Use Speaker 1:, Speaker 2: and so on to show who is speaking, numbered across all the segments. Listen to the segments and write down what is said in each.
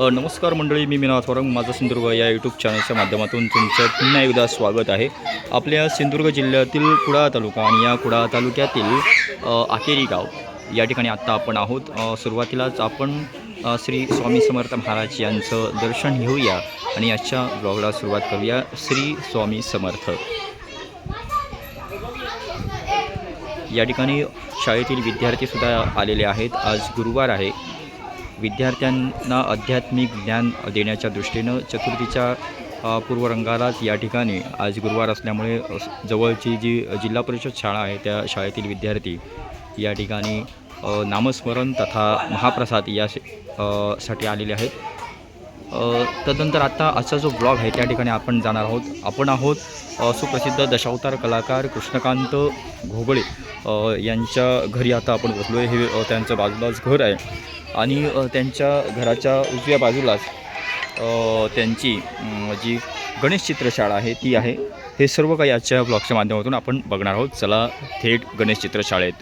Speaker 1: नमस्कार मंडळी मी मीना थोरंग माझा सिंधुदुर्ग या यूट्यूब चॅनलच्या माध्यमातून तुमचं पुन्हा एकदा स्वागत आहे. आपल्या सिंधुदुर्ग जिल्ह्यातील कुडाळ तालुका आणि या कुडाळ तालुक्यातील आकेरी गाव या ठिकाणी आत्ता आपण आहोत. सुरुवातीलाच आपण श्री स्वामी समर्थ महाराज यांचं दर्शन घेऊया आणि आजच्या ब्लॉगला सुरुवात करूया. श्री स्वामी समर्थ. या ठिकाणी शाळेतील विद्यार्थीसुद्धा आलेले आहेत. आज गुरुवार आहे. विद्यार्थ्यांना आध्यात्मिक ज्ञान देण्याच्या दृष्टीनं चतुर्थीच्या पूर्वरंगालाच या ठिकाणी आज गुरुवार असल्यामुळे जवळची जी जिल्हा परिषद शाळा आहे त्या शाळेतील विद्यार्थी या ठिकाणी नामस्मरण तथा महाप्रसाद या साठी आलेले आहेत. तदनंतर आत्ता आजचा जो ब्लॉग आहे त्या ठिकाणी आपण जाणार आहोत. आपण आहोत सुप्रसिद्ध दशावतार कलाकार कृष्णकांत घोगळे. यांच्या घरी आता आपण बसलो आहे हे त्यांचं बाजूलाच घर आहे. आणि त्यांच्या घराच्या उजव्या बाजूलाच त्यांची जी गणेश चित्रशाळा आहे ती आहे. हे सर्व काही आजच्या ब्लॉगच्या माध्यमातून आपण बघणार आहोत. चला थेट गणेश चित्रशाळेत.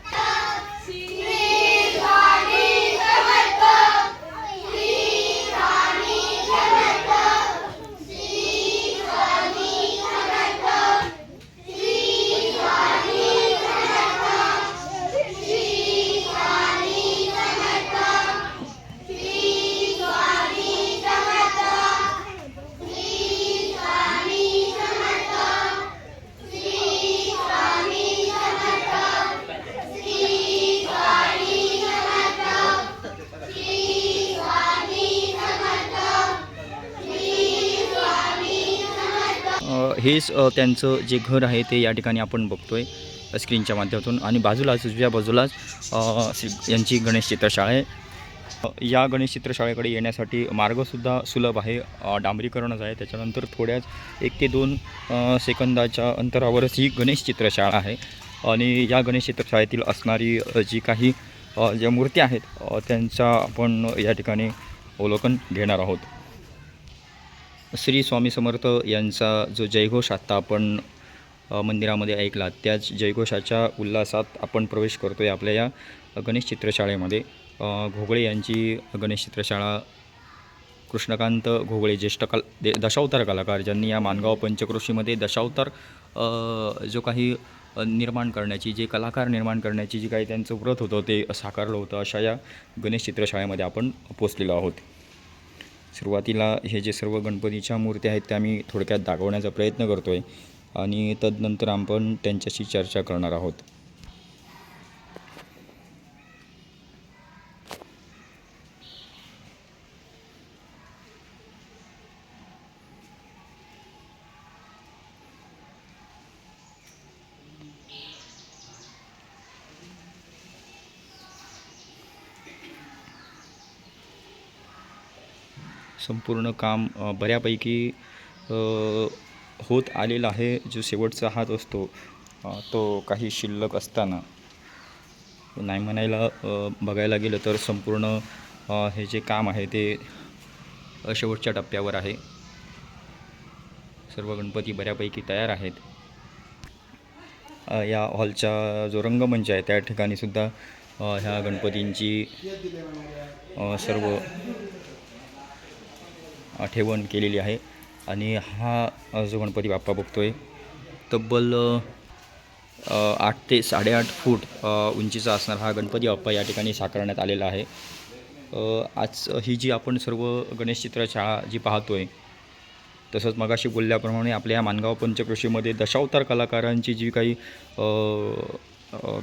Speaker 1: हेच त्यांचं जे घर आहे ते या ठिकाणी आपण बघतोय स्क्रीनच्या माध्यमातून. आणि बाजूलाच उजव्या बाजूलाच यांची गणेश चित्रशाळा. आहे या गणेश चित्रशाळेकडे येण्यासाठी मार्गसुद्धा सुलभ आहे डांबरीकरणच आहे. त्याच्यानंतर थोड्याच एक ते दोन सेकंदाच्या अंतरावरच ही गणेश चित्रशाळा आहे. आणि या गणेश चित्रशाळेतील असणारी जी काही ज्या मूर्ती आहेत त्यांचा आपण या ठिकाणी अवलोकन घेणार आहोत. श्री स्वामी समर्थ यांचा जो जयघोष आत्ता आपण मंदिरामध्ये ऐकला त्याच जयघोषाच्या उल्हासात आपण प्रवेश करतो आहे आपल्या या गणेश चित्रशाळेमध्ये. घोगळे यांची गणेश चित्रशाळा कृष्णकांत घोगळे ज्येष्ठ कल दे दशावतार कलाकार ज्यांनी या मानगाव पंचक्रोशीमध्ये दशावतार जो काही निर्माण करण्याची जे कलाकार निर्माण करण्याची जी काही त्यांचं व्रत होतं ते साकारलं होतं अशा या गणेश चित्रशाळेमध्ये आपण पोचलेलो आहोत. सुरुवातीला हे जे सर्व गणपतीच्या मूर्त्या आहेत त्या मी थोडक्यात दाखवण्याचा प्रयत्न करतो आहे आणि तदनंतर आपण त्यांच्याशी चर्चा करणार आहोत. संपूर्ण काम बऱ्यापैकी होत आलेला आहे जो शेवटचा हात असतो तो काही शिल्लक असताना. नाही म्हणायला बघायला गेलं तर संपूर्ण हे जे काम आहे ते शेवटच्या टप्प्यावर आहे. सर्व गणपती बऱ्यापैकी तयार आहेत. या हॉलचा जो रंगमंच आहे त्या ठिकाणीसुद्धा ह्या गणपतींची सर्व ठेवण केलेली आहे. आणि हा जो गणपती बाप्पा बघतो आहे तब्बल आठ ते साडेआठ फूट उंचीचा असणारा हा गणपती बाप्पा या ठिकाणी साकारण्यात आलेला आहे. आज ही जी आपण सर्व गणेश चित्रशाळा जी पाहतो आहे तसंच मगाशी बोलल्याप्रमाणे आपल्या या मानगाव पंचक्रोशीमध्ये दशावतार कलाकारांची जी काही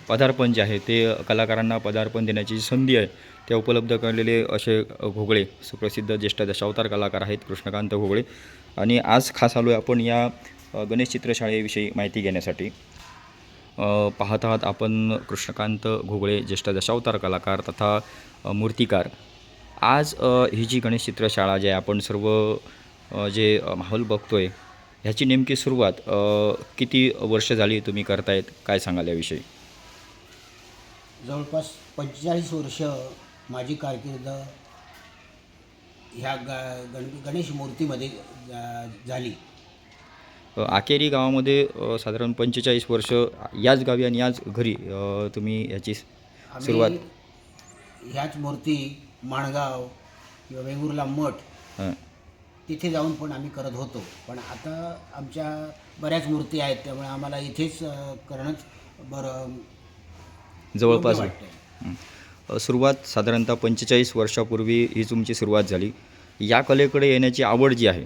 Speaker 1: पदार्पण जे आहे ते कलाकारांना पदार्पण देण्याची जी संधी आहे त्या उपलब्ध करलेले असे घोगळे सुप्रसिद्ध ज्येष्ठ दशावतार कलाकार आहेत कृष्णकांत घोगळे आणि आज खास आलो आहे आपण या गणेश चित्रशाळेविषयी माहिती घेण्यासाठी. पाहत आहात आपण कृष्णकांत घोगळे ज्येष्ठ दशावतार कलाकार तथा मूर्तिकार. आज ही जी गणेश चित्रशाळा जी आहे आपण सर्व जे माहोल बघतो आहे ह्याची नेमकी सुरुवात किती वर्ष झाली तुम्ही करतायत? काय सांगाल याविषयी?
Speaker 2: जवळपास पंचेचाळीस वर्ष माझी कारकीर्द ह्या ग गण गणेश मूर्तीमध्ये झाली.
Speaker 1: आकेरी गावामध्ये साधारण पंचेचाळीस वर्ष याच गावी आणि याच घरी तुम्ही याची सुरुवात
Speaker 2: ह्याच मूर्ती माणगाव किंवा वेंगुर्ला मठ
Speaker 1: हां.
Speaker 2: तिथे जाऊन पण आम्ही करत होतो. पण आता आमच्या बऱ्याच मूर्ती आहेत त्यामुळे आम्हाला इथेच करणंच बरं
Speaker 1: जवळपास सुरुवात साधारणतः पंचेचाळीस वर्षापूर्वी ही तुमची सुरुवात झाली. या कलेकडे येण्याची आवड जी आहे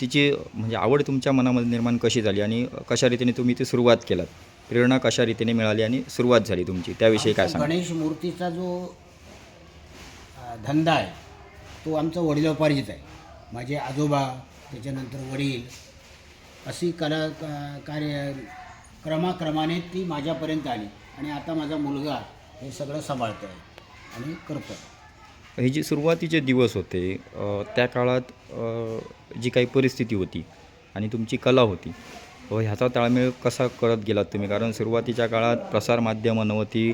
Speaker 1: तिची म्हणजे आवड तुमच्या मनामध्ये निर्माण कशी झाली आणि कशा रीतीने तुम्ही ती सुरुवात केलात? प्रेरणा कशा रीतीने मिळाली आणि सुरुवात झाली तुमची? त्याविषयी काय सांगा
Speaker 2: गणेश मूर्तीचा जो धंदा आहे तो आमचा वडिलोपार्जित आहे. माझे आजोबा त्याच्यानंतर वडील अशी कला का कार्य क्रमाक्रमाने ती माझ्यापर्यंत आली. आणि आता माझा मुलगा हे सगळं सांभाळतो आहे आणि करतो आहे
Speaker 1: हे जे सुरुवातीचे दिवस होते त्या काळात जी काही परिस्थिती होती आणि तुमची कला होती व ह्याचा ताळमेळ कसा करत गेलात तुम्ही? कारण सुरुवातीच्या काळात प्रसारमाध्यमं नव्हती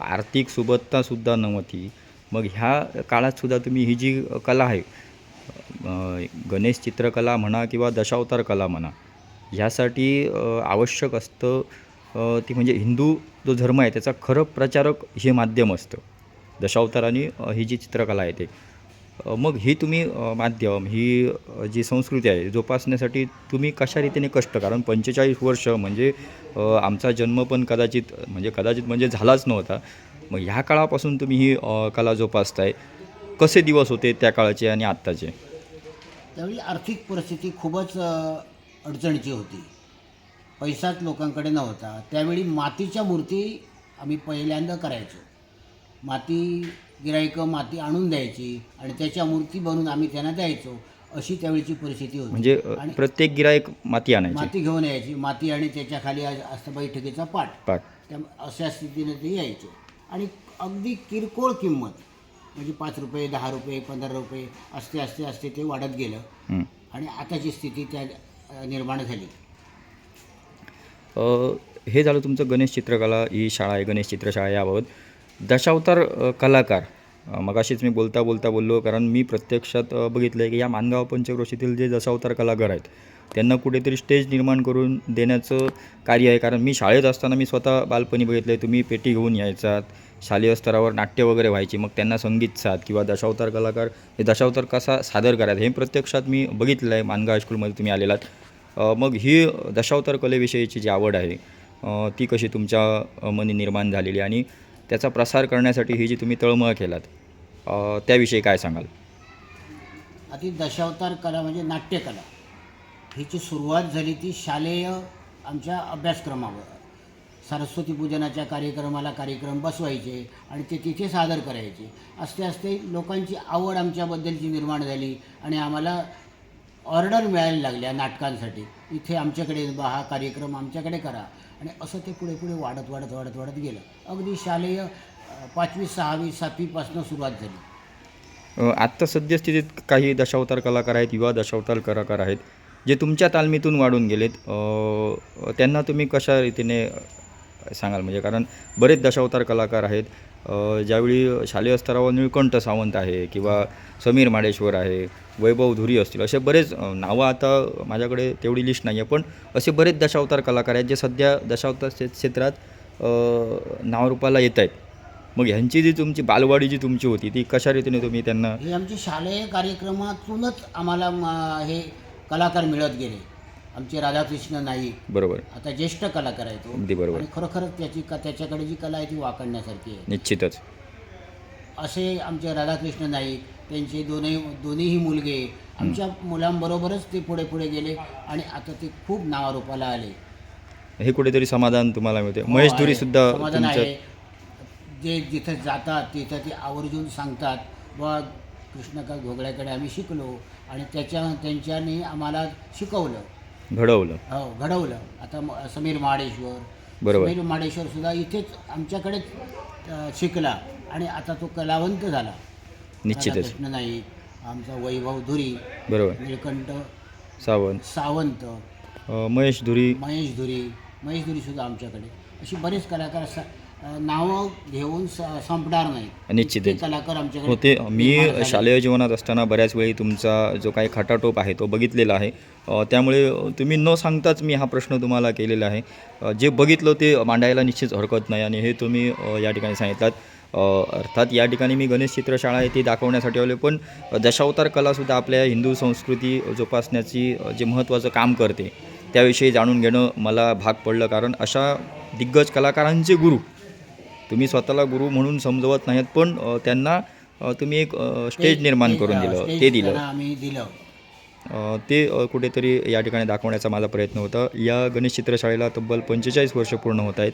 Speaker 1: आर्थिक सुबत्तासुद्धा नव्हती. मग ह्या काळातसुद्धा तुम्ही ही जी कला आहे गणेश चित्रकला म्हणा किंवा दशावतार कला म्हणा ह्यासाठी आवश्यक असतं ती म्हणजे हिंदू जो धर्म आहे त्याचा खरं प्रचारक हे माध्यम असतं. दशावतार आणि ही जी चित्रकला आहे ते. मग ही तुम्ही माध्यम ही जी संस्कृती आहे जोपासण्यासाठी तुम्ही कशा रीतीने कष्ट कारण पंचेचाळीस वर्ष म्हणजे आमचा जन्म पण कदाचित म्हणजे कदाचित म्हणजे झालाच नव्हता. मग ह्या काळापासून तुम्ही ही कला जोपासताय. कसे दिवस होते त्या काळाचे आणि आत्ताचे?
Speaker 2: त्यावेळी आर्थिक परिस्थिती खूपच अडचणीची होती. पैसाच लोकांकडे नव्हता. त्यावेळी मातीच्या मूर्ती आम्ही पहिल्यांदा करायचो. माती गिराईकं माती आणून द्यायची आणि त्याच्या मूर्ती बनवून आम्ही त्यांना द्यायचो अशी त्यावेळीची परिस्थिती होती.
Speaker 1: म्हणजे
Speaker 2: आणि
Speaker 1: प्रत्येक गिरायक माती आणायची.
Speaker 2: माती घेऊन यायची. माती आणि त्याच्याखाली अस- असतं बैठकीचा पाठ.
Speaker 1: पाठ.
Speaker 2: त्या अशा स्थितीने ते यायचे. आणि अगदी किरकोळ किंमत. म्हणजे पाच रुपये दहा रुपये पंधरा रुपये असते असते असते ते वाढत गेलं. आणि आताची स्थिती त्या निर्माण झाली.
Speaker 1: हे झालं तुमचं गणेश चित्रकला ही शाळा आहे गणेश चित्रशाळा याबाबत. दशावतार कलाकार मगाशीच मी बोलता बोलता बोललो कारण मी प्रत्यक्षात बघितलं आहे की या मानगाव पंचक्रोशीतील जे दशावतार कलाकार आहेत त्यांना कुठेतरी स्टेज निर्माण करून देण्याचं कार्य आहे. कारण मी शाळेत असताना मी स्वतः बालपणी बघितलं आहे तुम्ही पेटी घेऊन यायचात शालेय स्तरावर नाट्य वगैरे व्हायची मग त्यांना संगीत साथ किंवा दशावतार कलाकार हे दशावतार कसा सादर करायचा हे प्रत्यक्षात मी बघितलं आहे मानगा हायस्कूलमध्ये तुम्ही आलेलात. मग ही दशावतार कलेविषयीची जी आवड आहे ती कशी तुमच्या मनी निर्माण झालेली आणि त्याचा प्रसार करण्यासाठी ही जी तुम्ही तळमळ केलात त्याविषयी काय सांगाल?
Speaker 2: आधी दशावतार कला म्हणजे नाट्यकला. हिची सुरुवात झाली ती शालेय आमच्या अभ्यासक्रमावर. सरस्वती पूजनाच्या कार्यक्रमाला कार्यक्रम बसवायचे आणि ते तिथे सादर करायचे. असते असते लोकांची आवड आमच्याबद्दलची निर्माण झाली आणि आम्हाला ऑर्डर मिळायला लागल्या नाटकांसाठी. इथे आमच्याकडे बा हा कार्यक्रम आमच्याकडे करा. आणि असं ते पुढे पुढे वाढत वाढत वाढत वाढत गेलं. अगदी शालेय पाचवी सहावी सातवीपासून सुरुवात झाली.
Speaker 1: आत्ता सद्यस्थितीत काही दशावतार कलाकार आहेत युवा दशावतार कलाकार आहेत जे तुमच्या तालमीतून वाढून गेलेत. त्यांना तुम्ही कशा रीतीने सांगाल. म्हणजे कारण बरेच दशावतार कलाकार आहेत. ज्यावेळी शालेय स्तरावर निळकंठ सावंत आहे किंवा समीर माडेश्वर आहे वैभव धुरी असतील असे बरेच नावं आता माझ्याकडे तेवढी लिस्ट नाही आहे पण असे बरेच दशावतार कलाकार आहेत जे सध्या दशावतार क्षेत्रात नावरूपाला येत आहेत. मग ह्यांची जी तुमची बालवाडी जी तुमची होती ती कशा रीतीने तुम्ही त्यांना
Speaker 2: आमची शालेय कार्यक्रमातूनच आम्हाला हे कलाकार मिळत गेले. आमचे राधाकृष्ण नाईक.
Speaker 1: बरोबर.
Speaker 2: आता ज्येष्ठ कलाकार आहे तो.
Speaker 1: अगदी बरोबर.
Speaker 2: आणि खरोखरच त्याची क- त्याच्याकडे जी कला आहे ती वाकडण्यासारखी आहे.
Speaker 1: निश्चितच.
Speaker 2: असे आमचे राधाकृष्ण नाईक त्यांचे दोन्ही दोन्हीही मुलगे आमच्या मुलांबरोबरच ते पुढे पुढे गेले आणि आता ते खूप नावारूपाला आले.
Speaker 1: हे कुठेतरी समाधान तुम्हाला मिळते.
Speaker 2: हो,
Speaker 1: महेश
Speaker 2: आहे.
Speaker 1: धुरी सुद्धा
Speaker 2: समाधान
Speaker 1: तुमच्या
Speaker 2: आहे जे जिथं जातात तिथं ते आवर्जून सांगतात व कृष्णकांत घोगड्याकडे आम्ही शिकलो. आणि त्याच्या त्यांच्यानी आम्हाला शिकवलं.
Speaker 1: घडवलं.
Speaker 2: हो घडवलं. आता म- समीर महाडेश्वर
Speaker 1: बरोबर.
Speaker 2: समीर महाडेश्वर सुद्धा इथेच आमच्याकडेच अ, शिकला आणि आता तो कलावंत झाला.
Speaker 1: निश्चितच.
Speaker 2: राधाकृष्ण नाईक आमचा वैभव धुरी
Speaker 1: बरोबर.
Speaker 2: निळकंठ
Speaker 1: सावंत.
Speaker 2: सावंत.
Speaker 1: अ, महेश धुरी.
Speaker 2: महेश धुरी महेश धुरी सुद्धा आमच्याकडे. अशी बरेच कलाकार स- नावं घेऊन संपणार नाही
Speaker 1: निश्चितच.
Speaker 2: इतके कलाकार आमच्याकडे
Speaker 1: होते मी. शालेय जीवनात असताना बऱ्याच वेळी तुमचा जो काही खटाटोप आहे तो बघितलेला आहे. त्यामुळे तुम्ही न सांगताच मी हा प्रश्न तुम्हाला केलेला आहे. जे बघितलं ते मांडायला निश्चित हरकत नाही आणि हे तुम्ही या ठिकाणी सांगितलात. अर्थात या ठिकाणी मी गणेश चित्रशाळा आहे ती दाखवण्यासाठी आलो पण दशावतार कलासुद्धा आपल्या हिंदू संस्कृती जोपासण्याची जे महत्त्वाचं काम करते त्याविषयी जाणून घेणं मला भाग पडलं. कारण अशा दिग्गज कलाकारांचे गुरु तुम्ही स्वतःला गुरु म्हणून समजवत नाहीत पण त्यांना तुम्ही एक स्टेज निर्माण करून दिलं ते दिलं.
Speaker 2: आम्ही दिलं.
Speaker 1: ते कुठेतरी या ठिकाणी दाखवण्याचा माझा प्रयत्न होता. या गणेश चित्रशाळेला तब्बल पंचेचाळीस वर्ष पूर्ण होत आहेत.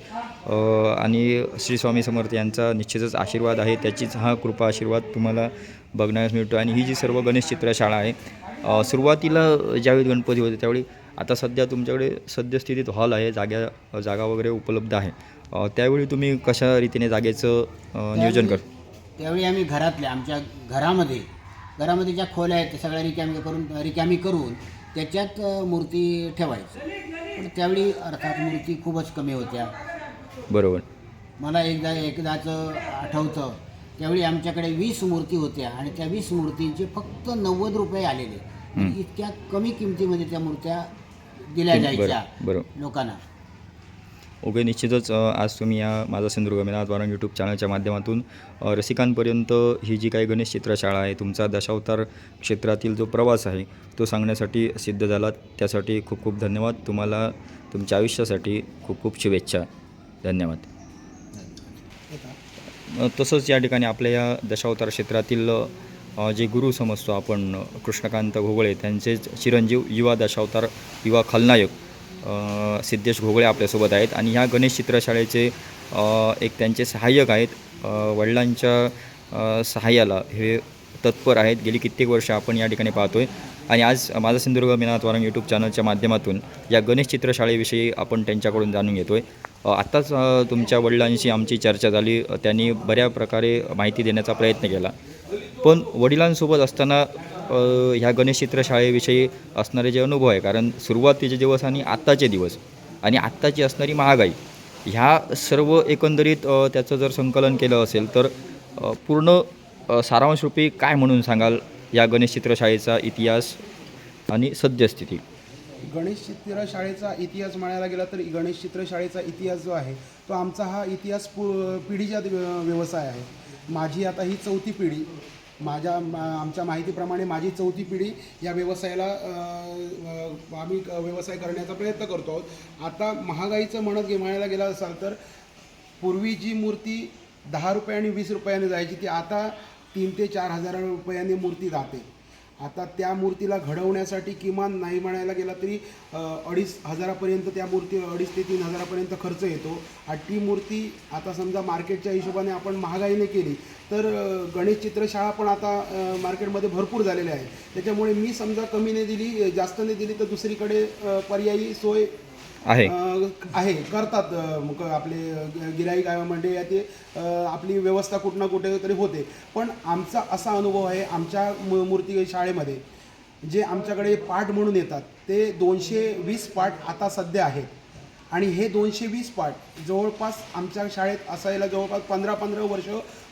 Speaker 1: आणि श्री स्वामी समर्थ यांचा निश्चितच आशीर्वाद आहे. त्याचीच हा कृपा आशीर्वाद तुम्हाला बघण्यास मिळतो. आणि ही जी सर्व गणेश चित्रशाळा आहे सुरुवातीला ज्यावेळी गणपती होते त्यावेळी आता सध्या तुमच्याकडे सद्यस्थितीत हॉल आहे जाग्या जागा वगैरे उपलब्ध आहे. त्यावेळी तुम्ही कशा रीतीने जागेचं नियोजन कर
Speaker 2: त्यावेळी आम्ही घरातल्या आमच्या घरामध्ये घरामध्ये ज्या खोल्या आहेत त्या सगळ्या रिकामी करून रिकामी करून त्याच्यात मूर्ती ठेवायचं. पण त्यावेळी अर्थात मूर्ती खूपच कमी होत्या.
Speaker 1: बरोबर.
Speaker 2: मला एकदा एकदाचं आठवतं त्यावेळी आमच्याकडे वीस मूर्ती होत्या आणि त्या वीस मूर्तींचे फक्त नव्वद रुपये आलेले. इतक्या कमी किमतीमध्ये त्या मूर्त्या दिल्या जायच्या लोकांना.
Speaker 1: ओके निश्चितच आज तुम्ही या माझा सिंधुदुर्ग मिनात वारंग यूट्यूब चॅनलच्या माध्यमातून रसिकांपर्यंत ही जी काही गणेश चित्रशाळा आहे तुमचा दशावतार क्षेत्रातील जो प्रवास आहे तो सांगण्यासाठी सिद्ध झालात. त्यासाठी खूप खूप धन्यवाद. तुम्हाला तुमच्या आयुष्यासाठी खूप खूप शुभेच्छा. धन्यवाद. तसंच या ठिकाणी आपल्या या दशावतार क्षेत्रातील जे गुरु समजतो आपण कृष्णकांत घोगळे त्यांचेच चिरंजीव युवा दशावतार युवा खलनायक सिद्धेश घोगळे आपल्यासोबत आहेत. आणि ह्या गणेश चित्रशाळेचे एक त्यांचे सहाय्यक आहेत. वडिलांच्या सहाय्याला हे तत्पर आहेत. गेली कित्येक वर्ष आपण या ठिकाणी पाहतो आहे आणि आज माझा सिंधुदुर्ग मिनात वारंग यूट्यूब चॅनलच्या माध्यमातून या गणेश चित्रशाळेविषयी आपण त्यांच्याकडून जाणून घेतो आहे आत्ताच तुमच्या वडिलांशी आमची चर्चा झाली. त्यांनी बऱ्या प्रकारे माहिती देण्याचा प्रयत्न केला. पण वडिलांसोबत असताना ह्या गणेश चित्रशाळेविषयी असणारे जे अनुभव आहे कारण सुरुवातीचे दिवस आणि आत्ताचे दिवस आणि आत्ताची असणारी महागाई ह्या सर्व एकंदरीत त्याचं जर संकलन केलं असेल तर पूर्ण सारांशरूपी काय म्हणून सांगाल या गणेश चित्रशाळेचा इतिहास आणि सद्यस्थिती?
Speaker 3: गणेश चित्रशाळेचा इतिहास म्हणायला गेला तर गणेश चित्रशाळेचा इतिहास जो आहे तो आमचा हा इतिहास पु पिढीच्या व्य- व्यवसाय आहे. माझी आता ही चौथी पिढी माझ्या मा- आमच्या माहितीप्रमाणे माझी चौथी पिढी या व्यवसायाला आम्ही क- व्यवसाय करण्याचा प्रयत्न करतो आहोत. आता महागाईचं म्हणत गे म्हणायला गेला असाल तर पूर्वी जी मूर्ती दहा रुपये आणि वीस रुपयाने जायची ती आता तीन ते चार हजार रुपयाने मूर्ती जाते आता त्या मूर्तीला घडवण्यासाठी किमान नाही म्हणायला गेला तरी अडीच हजारापर्यंत त्या मूर्ती अडीच ते तीन हजारापर्यंत खर्च येतो. आणि ती मूर्ती आता समजा मार्केटच्या हिशोबाने आपण महागाईने केली तर गणेश चित्रशाळा पण आता मार्केटमध्ये भरपूर झालेल्या आहे त्याच्यामुळे मी समजा कमीने दिली जास्तने दिली तर दुसरीकडे पर्यायी सोय
Speaker 1: आहे.
Speaker 3: आहे. करतात मग आपले गिराईक म्हणजे ते आपली व्यवस्था कुठं ना कुठे तरी होते. पण आमचा असा अनुभव आहे आमच्या मूर्ती शाळेमध्ये जे आमच्याकडे पाठ म्हणून येतात ते दोनशे वीस पाठ आता सध्या आहेत. आणि हे दोनशे वीस पाठ जवळपास आमच्या शाळेत असायला जवळपास पंधरा पंधरा वर्ष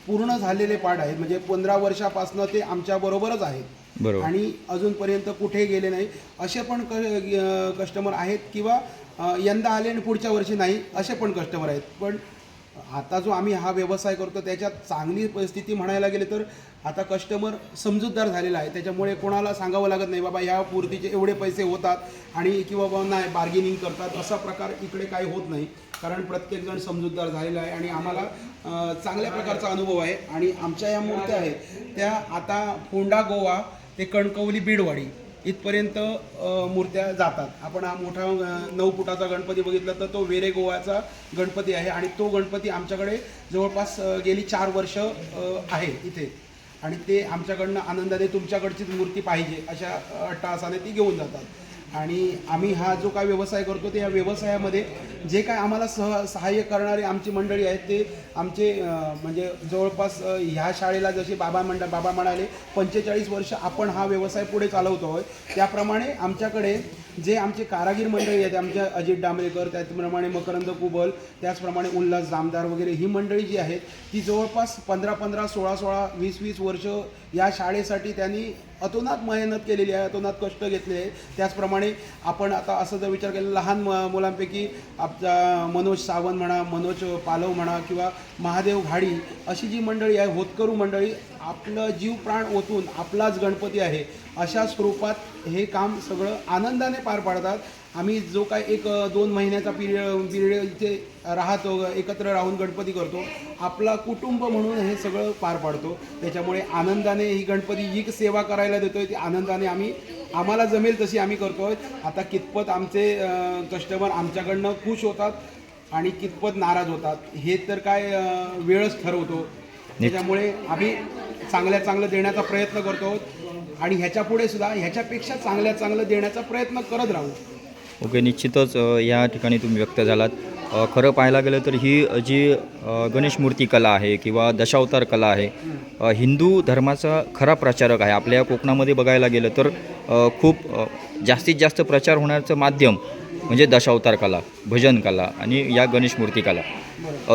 Speaker 3: पूर्ण झालेले पाठ आहेत. म्हणजे पंधरा वर्षापासनं ते आमच्याबरोबरच आहेत.
Speaker 1: बरोबर.
Speaker 3: आणि अजूनपर्यंत कुठे गेले नाही. असे पण कस्टमर आहेत किंवा यंदा आले आणि पुढच्या वर्षी नाही असे पण कस्टमर आहेत. पण आता जो आम्ही हा व्यवसाय करतो त्याच्यात चांगली परिस्थिती म्हणायला गेले तर आता कस्टमर समजूतदार झालेला आहे. त्याच्यामुळे कोणाला सांगावं लागत नाही बाबा ह्या मूर्तीचे एवढे पैसे होतात आणि किंवा बाबा नाही बार्गेनिंग करतात. असा प्रकार इकडे काही होत नाही. कारण प्रत्येकजण समजूतदार झालेला आहे आणि आम्हाला चांगल्या प्रकारचा अनुभव आहे. आणि आमच्या या मूर्त्या आहेत त्या आता फोंडा गोवा ते कणकवली बीडवाडी. इथपर्यंत मूर्त्या जातात. आपण हा मोठा नऊ फुटाचा गणपती बघितला तर तो वेरे गोवाचा गणपती आहे आणि तो गणपती आमच्याकडे जवळपास गेली चार वर्ष आहे इथे. आणि ते आमच्याकडनं आनंदाने तुमच्याकडचीच मूर्ती पाहिजे अशा अट्टाहासाने ती घेऊन जातात. आणि आम्ही हा जो काय व्यवसाय करतो ते या व्यवसायामध्ये जे काय आम्हाला सह सहाय्य करणारे आमची मंडळी आहेत ते आमचे म्हणजे जवळपास ह्या शाळेला जसे बाबा मंड बाबा म्हणाले पंचेचाळीस वर्ष आपण हा व्यवसाय पुढे चालवतो आहे त्याप्रमाणे आमच्याकडे जे आमचे कारागीर मंडळी आहेत आमच्या अजित डांबरेकर त्याचप्रमाणे मकरंद कुबल त्याचप्रमाणे उल्हास जामदार वगैरे ही मंडळी जी आहेत ती जवळपास पंधरा पंधरा सोळा सोळा वीस वीस वर्ष या शाळेसाठी त्यांनी अतोनात मेहनत केलेली आहे अतोनात कष्ट घेतले आहे. त्याचप्रमाणे आपण आता असं जर विचार केला लहान म मुलांपैकी आपला मनोज सावंत म्हणा मनोज पालव म्हणा किंवा महादेव घाडी अशी जी मंडळी आहे होतकरू मंडळी आपलं जीव प्राण ओतून आपलाच गणपती आहे अशा स्वरूपात हे काम सगळं आनंदाने पार पाडतात. आम्ही जो काय एक दोन महिन्याचा पिरियड पिरियड इथे राहतो एकत्र राहून गणपती करतो. आपला कुटुंब म्हणून हे सगळं पार पाडतो. त्याच्यामुळे आनंदाने ही गणपती जी सेवा करायला देतोय ती आनंदाने आम्ही आम्हाला जमेल तशी आम्ही करतोय. आता कितपत आमचे कस्टमर आमच्याकडनं खुश होतात आणि कितपत नाराज होतात हे तर काय वेळच ठरवतो. त्याच्यामुळे आम्ही चांगल्या चांगलं देण्याचा प्रयत्न करतो. आणि ह्याच्या पुढे सुद्धा ह्याच्यापेक्षा चांगल्या चांगलं देण्याचा प्रयत्न करत राहू.
Speaker 1: ओके निश्चितच या ठिकाणी तुम्ही व्यक्त झालात. खरं पाहायला गेलं तर ही जी गणेश मूर्ती कला आहे किंवा दशावतार कला आहे हिंदू धर्माचा खरा प्रचारक आहे. आपल्या कोकणामध्ये बघायला गेलं तर खूप जास्तीत जास्त प्रचार होण्याचं माध्यम म्हणजे दशावतार कला भजन कला आणि या गणेश मूर्ती कला.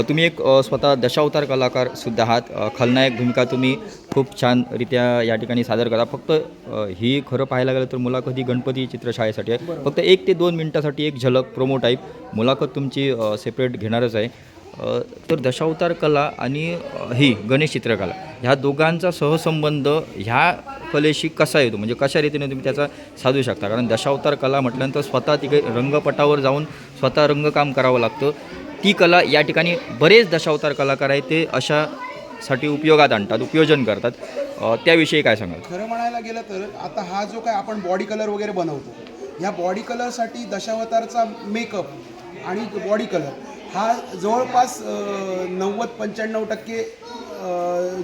Speaker 1: तुम्ही एक स्वतः दशावतार कलाकार सुद्धा आहात. खलनायक भूमिका तुम्ही खूप छानरित्या या ठिकाणी सादर करा. फक्त ही खरं पाहायला गेलं तर मुलाखत ही गणपती चित्रशाळेसाठी आहे. फक्त एक ते दोन मिनटासाठी एक झलक प्रोमो टाईप मुलाखत तुमची सेपरेट घेणारच आहे. तर दशावतार कला आणि ही गणेश चित्रकला. ह्या दोघांचा सहसंबंध ह्या कलेशी कसा येतो? म्हणजे कशा रीतीने तुम्ही त्याचा साधू शकता? कारण दशावतार कला म्हटल्यानंतर स्वतः तिकडे रंगपटावर जाऊन स्वतः रंगकाम करावं लागतं. ती कला या ठिकाणी बरेच दशावतार कलाकार आहेत ते अशासाठी उपयोगात आणतात उपयोजन करतात. त्याविषयी काय सांगाल?
Speaker 3: खरं म्हणायला गेलं तर आता हा जो काय आपण बॉडी कलर वगैरे बनवतो ह्या बॉडी कलरसाठी दशावतारचा मेकअप आणि बॉडी कलर हा जवळपास नव्वद पंच्याण्णव टक्के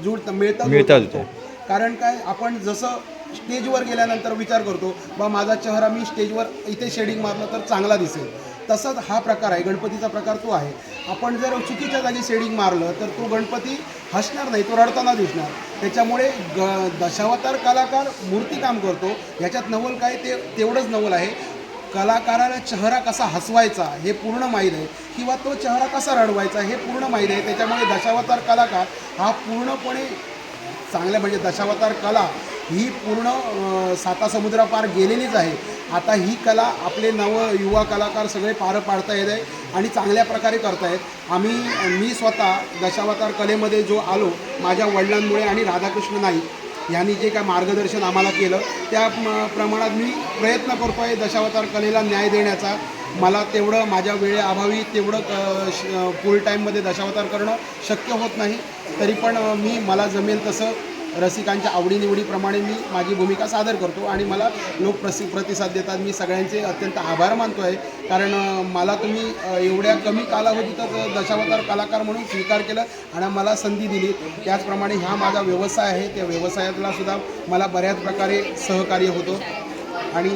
Speaker 3: जुळत मिळतं
Speaker 1: मिळतं
Speaker 3: जुळतं होतो. कारण काय आपण जसं स्टेजवर गेल्यानंतर विचार करतो बा माझा चेहरा मी स्टेजवर इथे शेडिंग मारलं तर चांगला दिसेल. तसंच हा प्रकार आहे गणपतीचा प्रकार तो आहे. आपण जर चुकीच्या जागी शेडिंग मारलं तर तो गणपती हसणार नाही तो रडताना दिसणार. त्याच्यामुळे ग दशावतार कलाकार मूर्तीकाम करतो. ह्याच्यात नवल काय ते तेवढंच नवल आहे. कलाकाराला चेहरा कसा हसवायचा हे पूर्ण माहीत आहे किंवा तो चेहरा कसा रडवायचा हे पूर्ण माहीत आहे. त्याच्यामुळे दशावतार कलाकार हा पूर्णपणे चांगल्या म्हणजे दशावतार कला ही पूर्ण सातासमुद्रापार साता गेलेलीच आहे. आता ही कला आपले नव युवा कलाकार सगळे पार पाडता येत आहे आणि चांगल्या प्रकारे करतायत आम्ही मी स्वतः दशावतार कलेमध्ये जो आलो माझ्या वडिलांमुळे आणि राधाकृष्ण नाईक यांनी जे काय मार्गदर्शन आम्हाला केलं त्या प्रमाणात मी प्रयत्न करतो आहे दशावतार कलेला न्याय देण्याचा. मला तेवढं माझ्या वेळेअभावी तेवढं क- श- फुल टाईममध्ये दशावतार करणं शक्य होत नाही. तरी पण मी मला जमेल तसं रसिकांच्या आवडीनिवडीप्रमाणे मी माझी भूमिका सादर करतो आणि मला लोक प्रसि प्रतिसाद देतात. मी सगळ्यांचे अत्यंत आभार मानतो आहे. कारण मला तुम्ही एवढ्या कमी कालावधीतच दशावतार कलाकार म्हणून स्वीकार केलं आणि मला संधी दिली. त्याचप्रमाणे हा माझा व्यवसाय आहे. त्या व्यवसायातला सुद्धा मला बऱ्याच प्रकारे सहकार्य होतो. आणि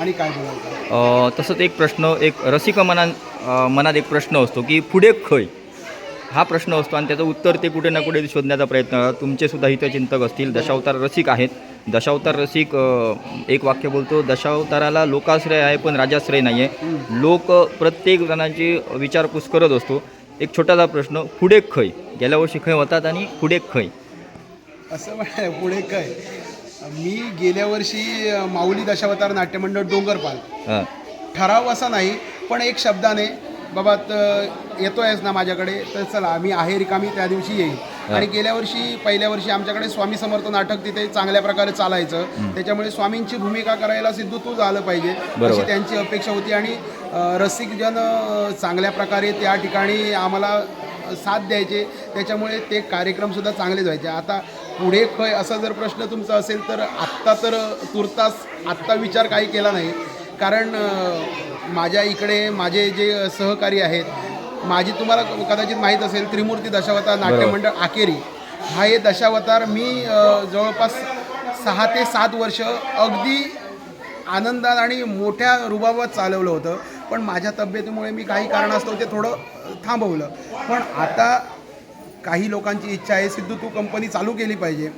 Speaker 3: आणि काय बोलायचं
Speaker 1: तसंच एक प्रश्न एक रसिक मना मनात एक प्रश्न असतो की पुढे खय? हा प्रश्न असतो आणि त्याचं उत्तर ते कुठे ना कुठे शोधण्याचा प्रयत्न. तुमचे सुद्धा हितचिंतक असतील. दशावतार रसिक आहेत. दशावतार रसिक एक वाक्य बोलतो दशावताराला लोकाश्रय आहे पण राजाश्रय नाही आहे लोक प्रत्येक जणांची विचारपूस करत असतो. एक छोटासा प्रश्न पुढे खय गेल्या वर्षी खय होतात आणि पुढे खय
Speaker 3: असं म्हणाय पुढे काय मी गेल्या वर्षी माऊली दशावतार नाट्यमंडळ डोंगरपाल.
Speaker 1: हां.
Speaker 3: ठराव असा नाही पण एक शब्दाने बाबा त- येतोयस ना माझ्याकडे तर चला मी आहे रिकामी त्या दिवशी येईल आणि गेल्या वर्षी पहिल्या वर्षी आमच्याकडे स्वामी समर्थ नाटक तिथे चांगल्या प्रकारे चालायचं. त्याच्यामुळे स्वामींची भूमिका करायला सिद्धू तू झालं पाहिजे. अशी त्यांची अपेक्षा होती. आणि रसिकजन चांगल्या प्रकारे त्या ठिकाणी आम्हाला साथ द्यायचे. त्याच्यामुळे ते कार्यक्रमसुद्धा चांगले व्हायचे. आता पुढे खय असा जर प्रश्न तुमचा असेल तर आत्ता तर तुर्तास आत्ता विचार काही केला नाही. कारण माझ्या इकडे माझे जे सहकारी आहेत माझी तुम्हाला कदाचित माहीत असेल त्रिमूर्ती दशावतार नाट्यमंडळ आकेरी. हा हे दशावतार मी जवळपास सहा ते सात वर्ष अगदी आनंदात आणि मोठ्या रुबाबात चालवलं होतं. पण माझ्या तब्येतीमुळे मी काही कारणास्तव ते थोडं थांबवलं. पण आता काही लोकांची इच्छा आहे सिद्धू तू कंपनी चालू केली पाहिजे.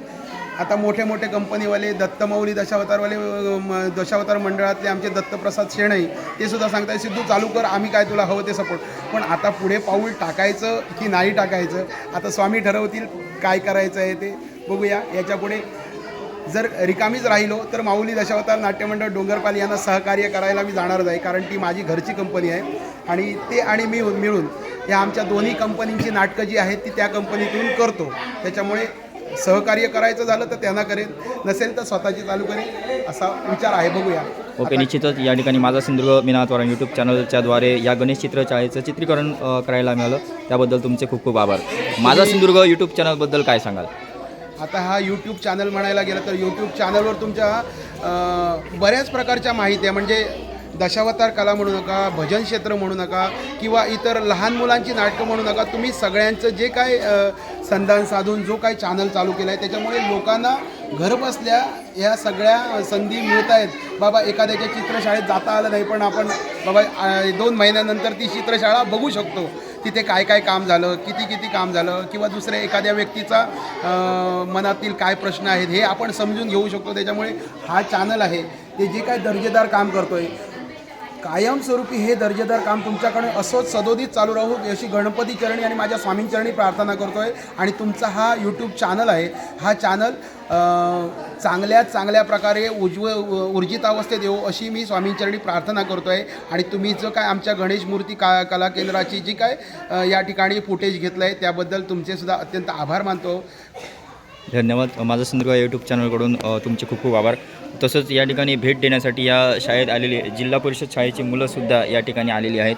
Speaker 3: आता मोठे मोठे कंपनीवाले दत्तमौली दशावतारवाले म- दशावतार मंडळातले आमचे दत्तप्रसाद शेणई ते सुद्धा सांगताय सिद्धू चालू कर आम्ही काय तुला हवं ते सपोर्ट पण आता पुढे पाऊल टाकायचं की नाही टाकायचं आता स्वामी ठरवतील काय करायचं आहे ते बघूया. याच्यापुढे जर रिकामीच राहिलो तर माऊली दशावतार नाट्यमंडळ डोंगरपाल यांना सहकार्य करायला मी जाणारच आहे कारण ती माझी घरची कंपनी आहे. आणि ते आणि मी मिळून या आमच्या दोन्ही कंपनींची नाटकं जी आहेत ती त्या कंपनीतून करतो. त्याच्यामुळे सहकार्य करायचं झालं तर त्यांना करेन नसेल तर स्वतःची चालू करेन असा विचार आहे बघूया.
Speaker 1: ओके निश्चितच या ठिकाणी माझा सिंधुदुर्ग मिनात्वारा यूट्यूब चॅनलच्याद्वारे या गणेश चित्रशाळेचं चित्रीकरण करायला मिळालं. त्याबद्दल तुमचे खूप खूप आभार. माझा सिंधुदुर्ग यूट्यूब चॅनलबद्दल काय सांगाल?
Speaker 3: आता हा यूट्यूब चॅनल म्हणायला गेलं तर यूट्यूब चॅनलवर तुमच्या बऱ्याच प्रकारच्या माहिती आहे. म्हणजे दशावतार कला म्हणू नका भजन क्षेत्र म्हणू नका किंवा इतर लहान मुलांची नाटकं म्हणू नका तुम्ही सगळ्यांचं जे काय संधान साधून जो काही चॅनल चालू केला आहे त्याच्यामुळे लोकांना घरबसल्या ह्या सगळ्या संधी मिळत आहेत. बाबा एखाद्याच्या चित्रशाळेत जाता आलं नाही पण आपण बाबा दोन महिन्यानंतर ती चित्रशाळा बघू शकतो. तिथे काय काय काम झालं किती किती काम झालं किंवा दुसऱ्या एखाद्या व्यक्तीचा मनातील काय प्रश्न आहेत हे आपण समजून घेऊ शकतो. त्याच्यामुळे हा चॅनल आहे ते जे काय दर्जेदार काम करतो आहे कायमस्वरूपी हे दर्जेदार काम तुमच्याकडे असंच सदोदित चालू राहू अशी गणपती चरणी आणि माझ्या स्वामींचरणी प्रार्थना करतोय. आणि तुमचा हा यूट्यूब चॅनल आहे. हा चॅनल चांगल्या चांगल्या प्रकारे उज्व ऊर्जित अवस्थेत येऊ अशी मी स्वामींचरणी प्रार्थना करतो आहे आणि तुम्ही जो काय आमच्या गणेश मूर्ती का कला केंद्राची जी काय या ठिकाणी फुटेज घेतलं आहे त्याबद्दल तुमचे सुद्धा अत्यंत आभार मानतो.
Speaker 1: धन्यवाद. माझा सिंधुदुर्ग यूट्यूब चॅनलकडून तुमचे खूप खूप आभार. तसंच या ठिकाणी भेट देण्यासाठी या शाळेत आलेली जिल्हा परिषद शाळेची मुलंसुद्धा या ठिकाणी आलेली आहेत.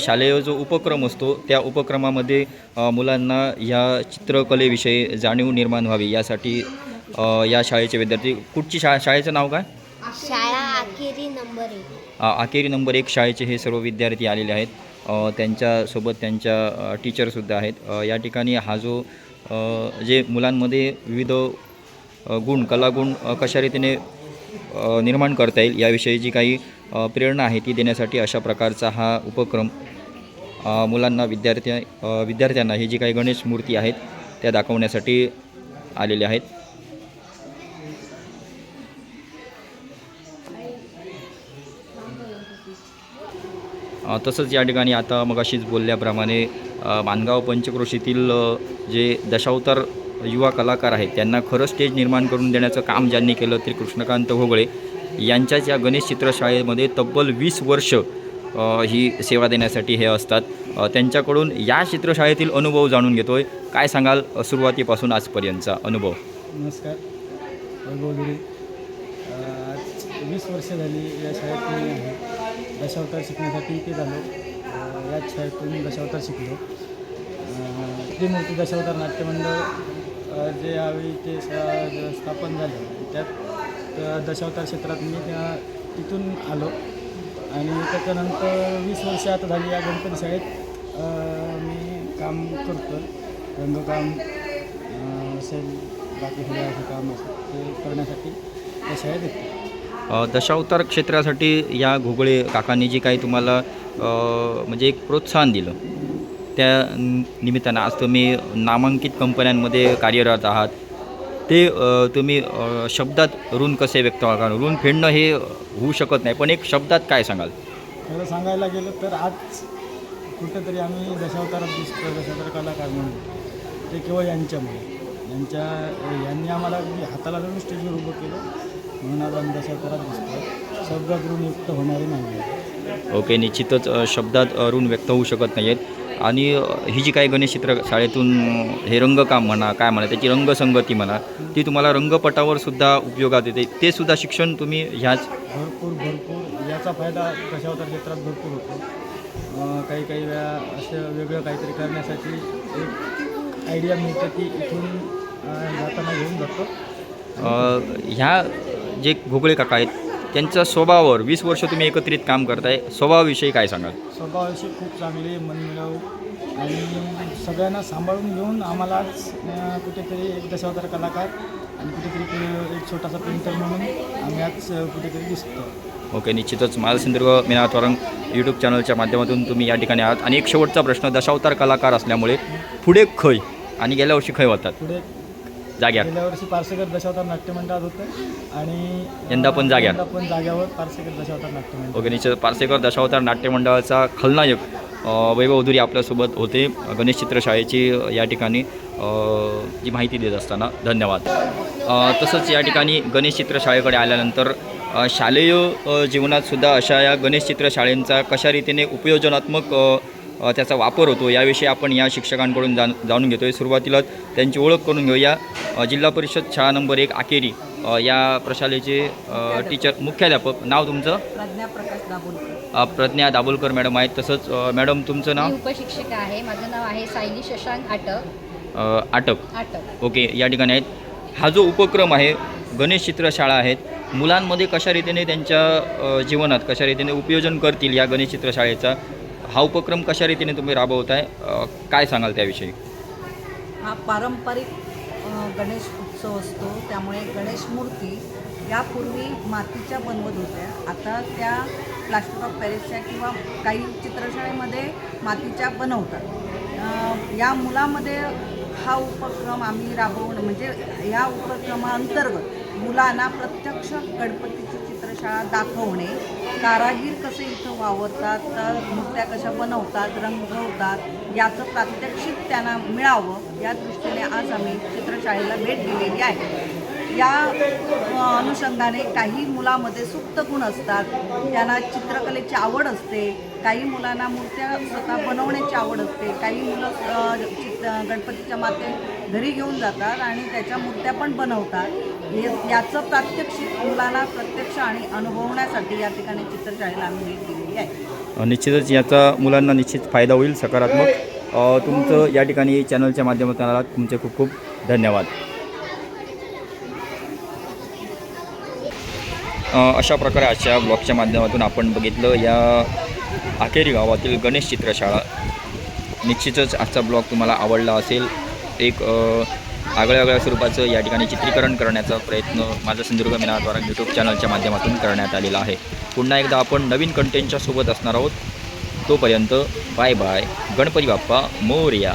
Speaker 1: शालेय जो उपक्रम असतो त्या उपक्रमामध्ये मुलांना या चित्रकलेविषयी जाणीव निर्माण व्हावी यासाठी या शाळेचे विद्यार्थी कुठची शा शाळेचं नाव काय?
Speaker 4: शाळा अखेरी नंबर एक.
Speaker 1: अ, आखेरी नंबर एक शाळेचे हे सर्व विद्यार्थी आलेले आहेत. त्यांच्यासोबत त्यांच्या टीचरसुद्धा आहेत. या ठिकाणी हा जो जे मुलांमध्ये विविध गुण कलागुण कशा रीतीने निर्माण करता येईल. याविषयी जी काही प्रेरणा आहे ती देण्यासाठी अशा प्रकारचा हा उपक्रम मुलांना विद्यार्थ्या विद्यार्थ्यांना ही जी काही गणेश मूर्ती आहेत त्या दाखवण्यासाठी आलेल्या आहेत. तसंच या ठिकाणी आता मगाशीच बोलल्याप्रमाणे अ, मानगाव पंचक्रोशीतील जे दशावतार युवा कलाकार आहेत. त्यांना खरं स्टेज निर्माण करून देण्याचं काम ज्यांनी केलं ते कृष्णकांत घोगळे यांच्याच या गणेश चित्रशाळेमध्ये तब्बल वीस वर्ष ही सेवा देण्यासाठी हे असतात. त्यांच्याकडून या चित्रशाळेतील अनुभव जाणून घेतो आहे काय सांगाल? सुरुवातीपासून आजपर्यंतचा अनुभव.
Speaker 5: नमस्कार. आज वीस वर्ष झाली या शाळेत मी आहे. दशावतार शिकण्यासाठी इथे झालो. याच शाळेतून दशावतार शिकलो. त्रिमूर्ती दशावतार नाट्यमंडळ जे यावेळी ते स- स्थापन झाले. त्यात दशावतार क्षेत्रात मी त्या तिथून आलो. आणि त्याच्यानंतर वीस वर्ष आता झाली या गणपती शाळेत मी काम करतो रंगकाम असेल बाकी सगळ्याचं असं काम असेल ते करण्यासाठी त्या शाळेत येतो.
Speaker 1: दशावतार क्षेत्रासाठी या घोगळे काकांनी जी काही तुम्हाला म्हणजे एक प्रोत्साहन दिलं. त्या निमित्तानं आज तुम्ही नामांकित कंपन्यांमध्ये कार्यरत आहात. ते तुम्ही शब्दात ऋण कसे व्यक्त कारण ऋण फेडणं हे होऊ शकत नाही पण एक शब्दात काय सांगाल?
Speaker 5: खरं सांगायला गेलं तर आज कुठेतरी आम्ही दशावतारात दिसतो दशावतार कलाकार म्हणून. ते केवळ यांच्यामुळे. यांच्या यांनी आम्हाला हाताला धरून स्टेजवर उभं केलं. म्हणून आज आम्ही दशावतारात दिसतो शब्दात ऋण युक्त होणारे नाही.
Speaker 1: ओके निश्चितच शब्दात ऋण व्यक्त होऊ शकत नाही आहेत आणि ही जी काही गणेश चित्र शाळेतून हे रंगकाम म्हणा काय म्हणा त्याची रंगसंगती म्हणा ती तुम्हाला रंगपटावर सुद्धा उपयोगात येते. ते सुद्धा शिक्षण तुम्ही ह्याच
Speaker 5: भरपूर भरपूर. याचा फायदा दशावतार क्षेत्रात भरपूर होतो. काही काही वेळा असं वेगळं काहीतरी करण्यासाठी एक आयडिया मिळते ती इथून जाताना घेऊन जातो.
Speaker 1: ह्या जे घोगळे काका आहेत त्यांच्या स्वभावावर वीस वर्ष तुम्ही एकत्रित काम करताय स्वभावाविषयी काय सांगाल?
Speaker 5: स्वभाव असे खूप चांगले मनमिळावू आणि सगळ्यांना सांभाळून घेऊन आम्हाला आज अं, कुठेतरी एक दशावतार कलाकार आणि कुठेतरी एक छोटासा पेंटर म्हणून आम्ही आज कुठेतरी दिसतो.
Speaker 1: ओके निश्चितच. माझा सिंधुदुर्ग मिनातवारंग यूट्यूब चॅनलच्या माध्यमातून तुम्ही या ठिकाणी आहात. आणि एक शेवटचा प्रश्न दशावतार कलाकार असल्यामुळे पुढे खय आणि गेल्या वर्षी खय होतात?
Speaker 5: पुढे
Speaker 1: जाग्यावर.
Speaker 5: गेल्या वर्षी पारसेकर दशावतार नाट्य मंडळात होतं आणि
Speaker 1: यंदा पण जाग्यावर.
Speaker 5: यंदा पण जाग्यावर पारसेकर दशावतार नाट्य मंडळ
Speaker 1: ओके निश्चित पारसेकर दशावतार नाट्य मंडळाचा खलनायक अ, वैभव धुरी आपल्यासोबत होते. गणेश चित्रशाळेची अ, या ठिकाणी अ, जी माहिती देत असताना धन्यवाद. अ, तसंच या ठिकाणी गणेश चित्रशाळेकडे आल्यानंतर अ, शालेय अ, जीवनातसुद्धा अशा या गणेश चित्रशाळेंचा कशा रीतीने उपयोजनात्मक अ, त्याचा वापर होतो. याविषयी आपण या शिक्षकांकडून जाण जाणून घेतो आहे सुरुवातीलाच त्यांची ओळख करून घेऊया. जिल्हा परिषद शाळा नंबर एक आकेरी या प्रशालेचे टीचर मुख्याध्यापक. नाव तुमचं?
Speaker 6: प्रज्ञा प्रकाश दाभोलकर.
Speaker 1: मॅडम आहेत. तसंच मॅडम तुमचं नाव?
Speaker 6: उपशिक्षिका आहे. माझं नाव आहे सायली शशांक आटक.
Speaker 1: आटक.
Speaker 6: आटक.
Speaker 1: ओके या ठिकाणी आहेत. हा जो उपक्रम आहे गणेश चित्रशाळा आहेत. मुलांमध्ये कशा रीतीने त्यांच्या जीवनात कशा रीतीने उपयोजन करतील या गणेश चित्रशाळेचा हा उपक्रम कशा रीतीने तुम्ही राबवताय? आहे काय सांगाल त्याविषयी?
Speaker 7: हा पारंपरिक गणेश उत्सव असतो. त्यामुळे गणेश मूर्ती यापूर्वी मातीच्या बनवत होत्या. आता त्या प्लास्टिक ऑफ पॅरिसच्या किंवा काही चित्रशाळेमध्ये मातीच्या बनवतात. या मुलामध्ये हा उपक्रम आम्ही राबवणं म्हणजे या उपक्रमाअंतर्गत मुलांना प्रत्यक्ष गणपती कशा दाखवणे. कारागीर कसे इथं वावरतात तर मूर्त्या कशा बनवतात रंगवतात याचं प्रात्यक्षिक त्यांना मिळावं या दृष्टीने आज आम्ही चित्रशाळेला भेट दिलेली आहे. या अनुषंगाने काही मुलामध्ये सुप्त गुण असतात. त्यांना चित्रकलेची आवड असते. काही मुलांना मूर्त्या स्वतः बनवण्याची आवड असते. काही मुलं चित्र गणपतीच्या माते घरी घेऊन जातात आणि त्याच्या मूर्त्या पण बनवतात. हे याचं प्रात्यक्षिक मुलांना प्रत्यक्ष आणि अनुभवण्यासाठी या ठिकाणी चित्रशाळेला आम्ही भेट दिलेली आहे.
Speaker 1: निश्चितच याचा मुलांना निश्चित फायदा होईल सकारात्मक. तुमचं या ठिकाणी चॅनलच्या माध्यमातून आला तुमचे खूप खूप धन्यवाद. अशा प्रकारे आजच्या ब्लॉगच्या माध्यमातून आपण बघितलं या अखेरी गावातील गणेश चित्रशाळा. निश्चितच आजचा ब्लॉग तुम्हाला आवडला असेल. एक आगळ्या वेगळ्या स्वरूपाचं या ठिकाणी चित्रीकरण करण्याचा प्रयत्न माझा सिंधुदुर्ग मिनाद्वारा यूट्यूब चॅनलच्या माध्यमातून करण्यात आलेला आहे. पुन्हा एकदा आपण नवीन कंटेंटच्या सोबत असणार आहोत. तोपर्यंत बाय बाय गणपती बाप्पा मोर्या.